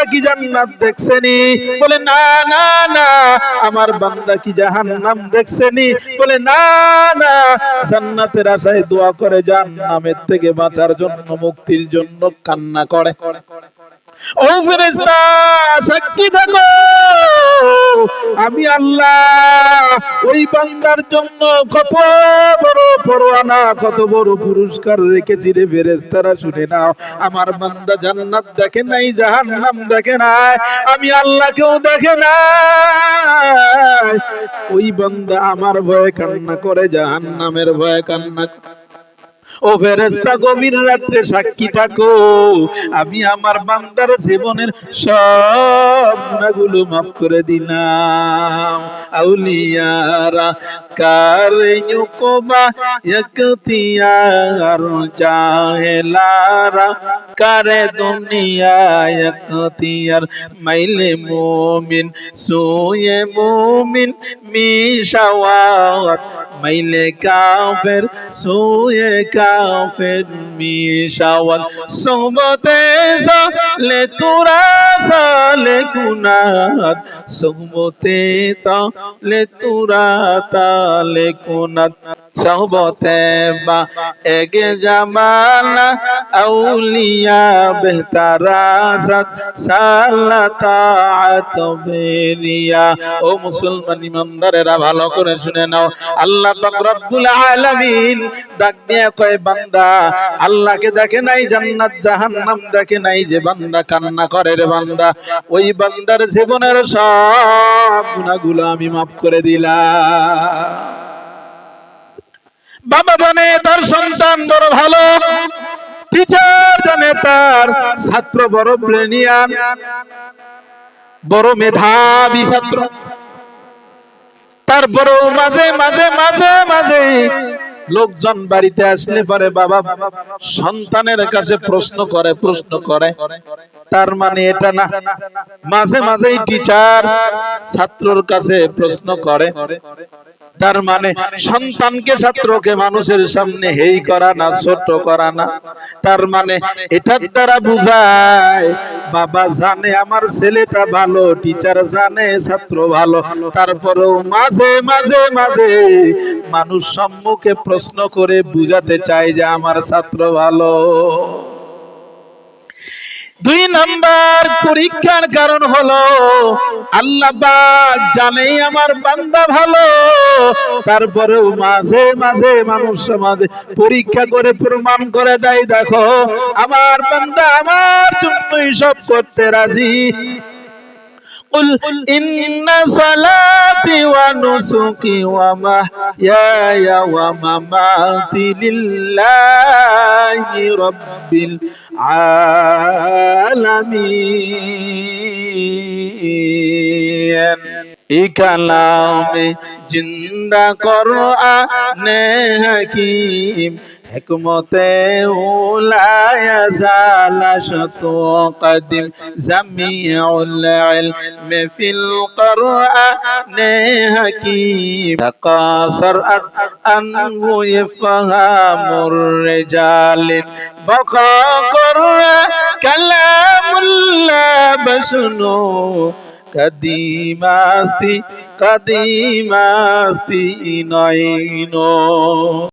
বান্দা কি জান্নাত দেখছেনি? বলে, না না না, আমার বান্দা কি জাহান্নাম দেখছেনি? বলে, না না, জান্নাতের আশায় দোয়া করে জাহান্নামের থেকে বাঁচার জন্য, মুক্তির জন্য কান্না করে। ও ফেরেশতা, সাক্ষী থাকো। আমি আল্লাহ ওই বান্দার জন্য কত বড় পরোয়ানা, কত বড় পুরস্কার রেখেছি রে ফেরেস্তারা শুনে নাও। আমার বান্দা জান্নাত দেখে নাই, জাহান্নাম দেখে নাই, আমি আল্লাহকেও দেখে না ওই বান্দা আমার ভয়ে কান্না করে, জাহান্নামের ভয়ে কান্না করে ও ফেরেস্তা গভীর রাত্রে সাক্ষী থাকো। আমি আমার বান্দার জীবনের সব গুণাগুলো মাফ করে দিলাম। আউলিয়ারা কার ইউকবা ইকতিয়ার জাহেলারা, কারে দুনিয়া ইকতিয়ার মাইলে মুমিন, সুয়ে মুমিন মিশাওয়াত, মাইলে কাফের সুয়ে কাফের মিশাওয়াত সোহবতে সালে তুরা সালে কুনাত সোহবতে তালে তুরা তালে কুনাত সোহবতে বা এগে জামানা আউলিয়া বেহতারা বেরিয়া ও মুসলমান ইমানদারেরা ভালো করে শুনে নাও। আল্লাহ পাক রব্বুল আলামিন ডাক দিয়ে কয়, বান্দা, আল্লাহকে দেখে নাই, জান্নাত জাহান্নাম দেখে নাই যে বান্দা কান্না করে রে বান্দা। ওই বান্দার জীবনের সব গুনাহগুলো আমি মাফ করে দিলাম। বাবা জানে তার সন্তান বড় ভালো। টিচার জানে তার ছাত্র বড় ব্রেনিয়ান বড় মেধাবী ছাত্র। তারপরেও মাঝে মাঝে মাঝে মাঝে লোকজন বাড়িতে আসলে পরে বাবা সন্তানের কাছে প্রশ্ন করে প্রশ্ন করে। তার মানে এটা না। মাঝে, মাঝেই টিচার ছাত্রর কাছে প্রশ্ন করে। তার মানে সন্তানকে ছাত্রকে মানুষের সামনে হেই করা না, ছোট করা না। তার মানে এটার দ্বারা বুঝায়, বাবা জানে আমার ছেলেটা ভালো টিচার জানে ছাত্র ভালো। তারপরেও মাঝে মাঝে মাঝে মানুষ সম্মুখে প্রশ্ন করে বুঝাতে চায় যে আমার ছাত্র ভালো। দুই নাম্বার, পরীক্ষার কারণ হলো আল্লাহ জানেই আমার বান্দা ভালো। তারপরেও মাঝে মাঝে মানুষ সমাজে পরীক্ষা করে প্রমাণ করে দেয়, দেখো। আমার বান্দা আমার জন্যই সব করতে রাজি। قل إن صلاتي ونسكي ومحياي ومماتي لله رب العالمين. إيه كلامي জিন্দা কোরআনে হাকিম, হিকমতে উলায় জালা শত কদিম, জামিউল ইলম ফিল কোরআন হাকিম। তাকাসার আনহু ইফহামুর রিজাল বকা কোরআন কালামুল্লাহ বসনু কদিমাস্তি কদিমাস্তি নয়নো।